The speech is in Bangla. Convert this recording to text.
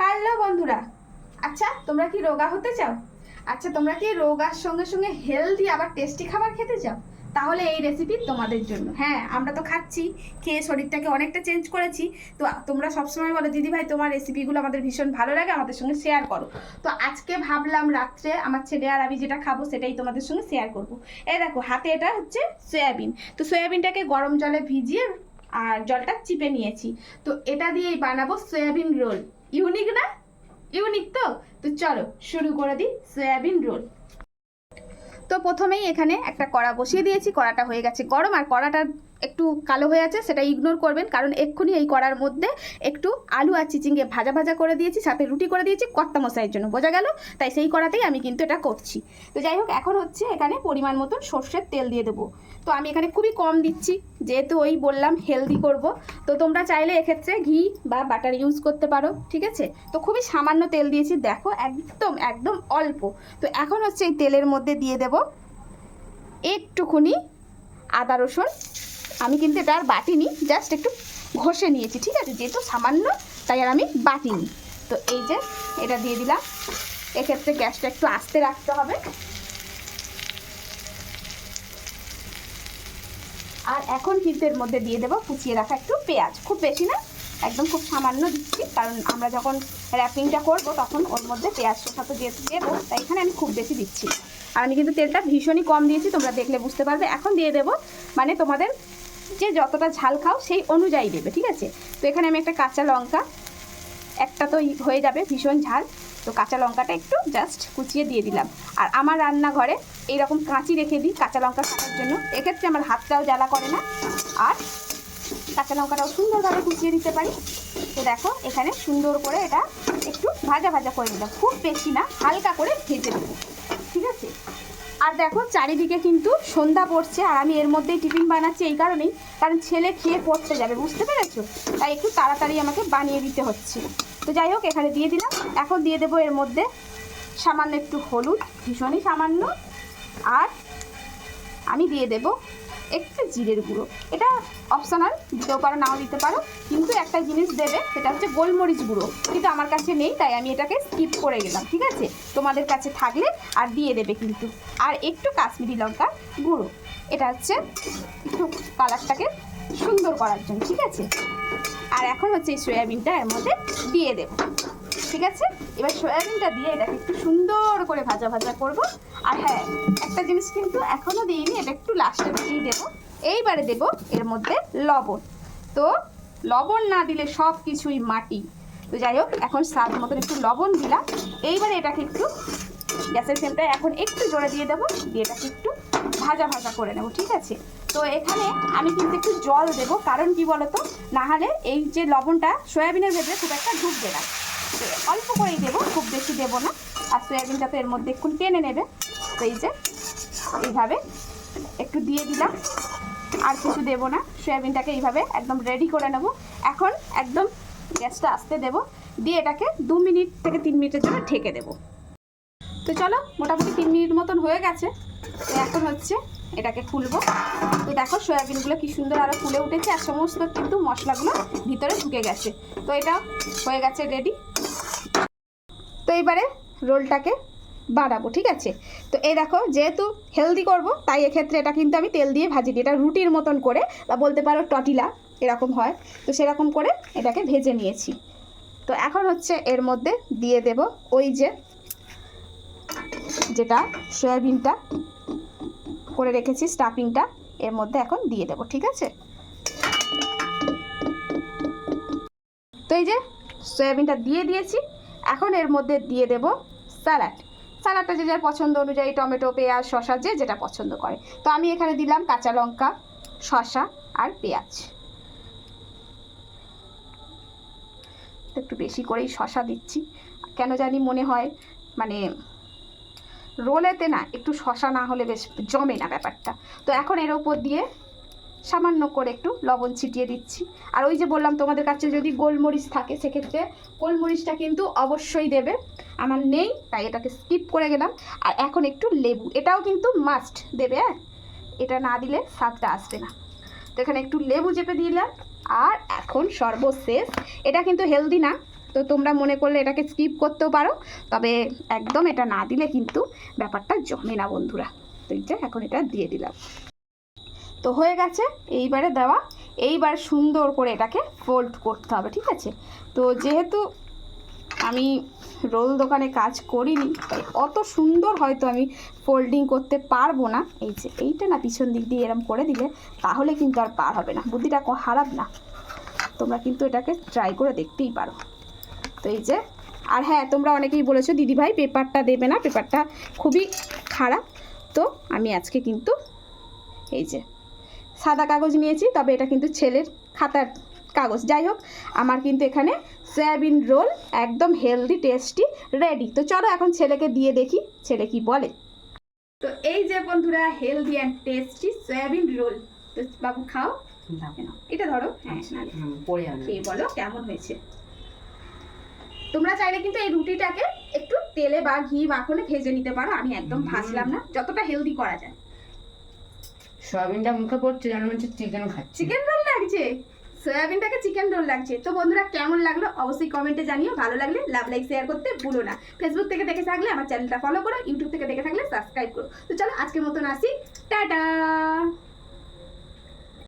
হ্যালো বন্ধুরা। আচ্ছা তোমরা কি রোগা হতে চাও? আচ্ছা তোমরা কি রোগার সঙ্গে সঙ্গে হেলদি আবার টেস্টি খাবার খেতে চাও? তাহলে এই রেসিপি তোমাদের জন্য। হ্যাঁ আমরা তো খাচ্ছি, খেয়ে শরীরটাকে অনেকটা চেঞ্জ করেছি। তো তোমরা সবসময় বলো দিদি ভাই তোমার রেসিপিগুলো আমাদের ভীষণ ভালো লাগে, আমাদের সঙ্গে শেয়ার করো। তো আজকে ভাবলাম রাত্রে আমার ছেলে আর আমি যেটা খাব, সেটাই তোমাদের সঙ্গে শেয়ার করব। এই দেখো, হাতে এটা হচ্ছে সয়াবিন। তো সয়াবিনটাকে গরম জলে ভিজিয়ে আর জলটা চিপে নিয়েছি। তো এটা দিয়েই বানাবো সয়াবিন রোল। ইউনিক না? ইউনিক তো? তো চলো, শুরু করে দিই সয়াবিন রোল তো প্রথমেই এখানে একটা কড়া বসিয়ে দিয়েছি, কড়াটা হয়ে গেছে গরম, আর কড়াটা একটু কালো হয়ে আছে, সেটা ইগনোর করবেন। কারণ এক্ষুনি এই কড়ার মধ্যে একটু আলু আর চিচিঙ্গে ভাজা ভাজা করে দিয়েছি, সাথে রুটি করে দিয়েছি, কর্তা মশাইয়ের জন্য। বোঝা গেল? তাই সেই কড়াতেই আমি কিন্তু এটা করছি। তো যাই হোক, এখন হচ্ছে এখানে পরিমাণ মতন সর্ষের তেল দিয়ে দেবো। তো আমি এখানে খুবই কম দিচ্ছি, যেহেতু ওই বললাম হেলদি করব। তো তোমরা চাইলে এক্ষেত্রে ঘি বা বাটার ইউজ করতে পারো, ঠিক আছে? তো খুবই সামান্য তেল দিয়েছি, দেখো একদম একদম অল্প। তো এখন হচ্ছে এই তেলের মধ্যে দিয়ে দেব একটুখানি আদা রসুন আমি কিন্তু এটা আর বাটিনি জাস্ট একটু ঘষে নিয়েছি, ঠিক আছে? যেহেতু সামান্য, তাই আর আমি বাটিনি তো এই যে, এটা দিয়ে দিলাম। এক্ষেত্রে গ্যাসটা একটু আস্তে রাখতে হবে। আর এখন কিন্তু এর মধ্যে দিয়ে দেবো, কুচিয়ে রাখা একটু পেঁয়াজ। খুব বেশি না, একদম খুব সামান্য দিচ্ছি, কারণ আমরা যখন র্যাপিংটা করব, তখন ওর মধ্যে পেঁয়াজ পেঁয়াজটা তো যেহেতু দেবো, তাই এখানে আমি খুব বেশি দিচ্ছি আর আমি কিন্তু তেলটা ভীষণই কম দিয়েছি, তোমরা দেখলে বুঝতে পারবে। এখন দিয়ে দেবো মানে তোমাদের যে যতটা ঝাল খাও সেই অনুযায়ী দেবে, ঠিক আছে? তো এখানে আমি একটা কাঁচা লঙ্কা, একটা তো হয়ে যাবে ভীষণ ঝাল, তো কাঁচা লঙ্কাটা একটু জাস্ট কুচিয়ে দিয়ে দিলাম। আর আমার রান্নাঘরে এইরকম কাঁচি রেখে দিই কাঁচা লঙ্কা কাটার জন্য। এক্ষেত্রে আমার হাতটাও জ্বালা করে না। আর কাঁচা লঙ্কাটাও সুন্দরভাবে কুচিয়ে দিতে পারি। তো দেখো, এখানে সুন্দর করে এটা একটু ভাজা ভাজা করে দিলাম খুব বেশি না, হালকা করে ভেজে দেবো আর দেখো, চারিদিকে কিন্তু সন্ধ্যা পড়ছে আর আমি এর মধ্যেই টিফিন বানাচ্ছি এই কারণেই, কারণ ছেলে খেয়ে পড়তে যাবে, বুঝতে পেরেছ? তাই একটু তাড়াতাড়ি আমাকে বানিয়ে দিতে হচ্ছে। তো যাই হোক, এখানে দিয়ে দিলাম। এখন দিয়ে দেবো এর মধ্যে সামান্য একটু হলুদ, ভীষণই সামান্য। আর আমি দিয়ে দেব একটু জিরের গুঁড়ো। এটা অপশনাল দিতেও পারো, নাও দিতে পারো। কিন্তু একটা জিনিস দেবে, সেটা হচ্ছে গোলমরিচ গুঁড়ো। কিন্তু আমার কাছে নেই, তাই আমি এটাকে স্কিপ করে গেলাম, ঠিক আছে? তোমাদের কাছে থাকলে আর দিয়ে দেবে কিন্তু। আর একটু কাশ্মীরি লঙ্কা গুঁড়ো। এটা হচ্ছে একটু কালারটাকে সুন্দর করার জন্য, ঠিক আছে? আর এখন হচ্ছে এই সয়াবিনটা এর মধ্যে দিয়ে দেবো, ঠিক আছে? এবার সয়াবিনটা দিয়ে এটাকে একটু সুন্দর করে ভাজা ভাজা করব। আর হ্যাঁ একটা জিনিস কিন্তু এখনও দিইনি, এটা একটু লাস্টে দিয়েই দেবো। এইবারে দেবো এর মধ্যে লবণ। তো লবণ না দিলে সব কিছুই মাটি। তো যাই হোক, এখন স্বাদ মতন একটু লবণ দিলাম। এইবারে এটাকে একটু গ্যাসের ফ্লেমটা এখন একটু জোরে দিয়ে দেবো, দিয়ে এটাকে একটু ভাজা ভাজা করে নেব, ঠিক আছে? তো এখানে আমি কিন্তু একটু জল দেবো, কারণ কি বলতো? না হলে এই যে লবণটা, সয়াবিনের ভেতরে খুব একটা ঢুকবে না। অল্প করেই দেবো, খুব বেশি দেবো না। আর সয়াবিনটা তো এর মধ্যে একটু টেনে নেবে। তো এই যে, এইভাবে একটু দিয়ে দিলাম। আর কিছু দেবো না। সয়াবিনটাকে এইভাবে একদম রেডি করে নেব। এখন একদম গ্যাসটা আসতে দেবো। দিয়ে এটাকে দু মিনিট থেকে তিন মিনিটের জন্য ঢেকে দেবো। তো চলো, মোটামুটি তিন মিনিট মতন হয়ে গেছে। তো এখন হচ্ছে এটাকে খুলবো। তো দেখো, সয়াবিনগুলো কি সুন্দর আরও ফুলে উঠেছে আর সমস্ত কিন্তু মশলাগুলো ভিতরে ঢুকে গেছে। তো এটা হয়ে গেছে রেডি তো এবারে রোলটাকে বাড়াবো, ঠিক আছে? তো এই দেখো, যেহেতু হেলদি করব, তাই এক্ষেত্রে এটা কিন্তু আমি তেল দিয়ে ভাজি দিই। এটা রুটির মতন করে, বা বলতে পারো টটিলা, এরকম হয়। তো সেরকম করে এটাকে ভেজে নিয়েছি। তো এখন হচ্ছে এর মধ্যে দিয়ে দেব ওই যে, যেটা সয়াবিনটা করে রেখেছি স্টাফিংটা এর মধ্যে এখন দিয়ে দেবো, ঠিক আছে? তো এই যে, সয়াবিনটা দিয়ে দিয়েছি। এখন এর মধ্যে দিয়ে দেব স্যালাড। স্যালাডটা যে যার পছন্দ অনুযায়ী টমেটো, পেঁয়াজ, শসা, যে যেটা পছন্দ করে। তো আমি এখানে দিলাম কাঁচা লঙ্কা, শসা আর পেঁয়াজ। একটু বেশি করেই শসা দিচ্ছি। কেন জানি মনে হয় মানে রোলেতে না একটু শশা না হলে বেশ জমে না ব্যাপারটা। তো এখন এর ওপর দিয়ে সামান্য করে একটু লবণ ছিটিয়ে দিচ্ছি। আর ওই যে বললাম তোমাদের কাছে যদি গোলমরিচ থাকে, সেক্ষেত্রে গোলমরিচটা কিন্তু অবশ্যই দেবে। আমার নেই, তাই এটাকে স্কিপ করে গেলাম। আর এখন একটু লেবু, এটাও কিন্তু মাস্ট দেবে হ্যাঁ? এটা না দিলে স্বাদটা আসবে না। তো এখানে একটু লেবু চেপে দিলাম। আর এখন সর্বশেষ, এটা কিন্তু হেলদি না। তো তোমরা মনে করলে এটাকে স্কিপ করতেও পারো। তবে একদম এটা না দিলে কিন্তু ব্যাপারটা জমে না বন্ধুরা। তো এখন এটা দিয়ে দিলাম। তো হয়ে গেছে, এইবারে দেওয়া। এইবার সুন্দর করে এটাকে ফোল্ড করতে হবে, ঠিক আছে? তো যেহেতু আমি রোল দোকানে কাজ করিনি, তাই অত সুন্দর হয়তো আমি ফোল্ডিং করতে পারব না। এই যে এইটা না পিছন দিক দিয়ে এরম করে দিলে, তাহলে কিন্তু আর পার হবে না। বুদ্ধিটা খারাপ না। তোমরা কিন্তু এটাকে ট্রাই করে দেখতেই পারো। তো এই যে, আর হ্যাঁ তোমরা অনেকেই বলেছ, দিদিভাই, পেপারটা দেবে না, পেপারটা খুবই খারাপ। তো আমি আজকে কিন্তু এই যে সাদা কাগজ নিয়েছি তবে এটা কিন্তু ছেলের খাতার কাগজ। যাই হোক আমার কিন্তু এখানে সয়াবিন রোল একদম হেলদি টেস্টি রেডি তো চলো এখন ছেলেকে দিয়ে দেখি ছেলে কি বলে। তো এই যে বন্ধুরা healthy and tasty soybean roll. তো বাবু খাও। এটা ধরো। হ্যাঁ যাবে খেয়ে বলো কেমন হয়েছে। তোমরা চাইলে কিন্তু এই রুটিটাকে একটু তেলে বা ঘি মাখনে ভেজে নিতে পারো। আমি একদম। ভাজলাম না। যতটা হেলদি করা যায়। সয়াবিনটা মুখে পড়ছে, যেন হচ্ছে চিকেন খাচ্ছি। চিকেন রোল লাগছে? সয়াবিনটাকে চিকেন রোল লাগছে। তো বন্ধুরা, কেমন লাগল? অবশ্যই কমেন্টে জানিও। ভালো লাগলে লাভ লাইক শেয়ার করতে ভুলো না। ফেসবুক থেকে দেখে থাকলে, আমার চ্যানেলটা ফলো করো ইউটিউব থেকে দেখে থাকলে সাবস্ক্রাইব করো। তো চলো, আজকের মতন আসি। টাটা!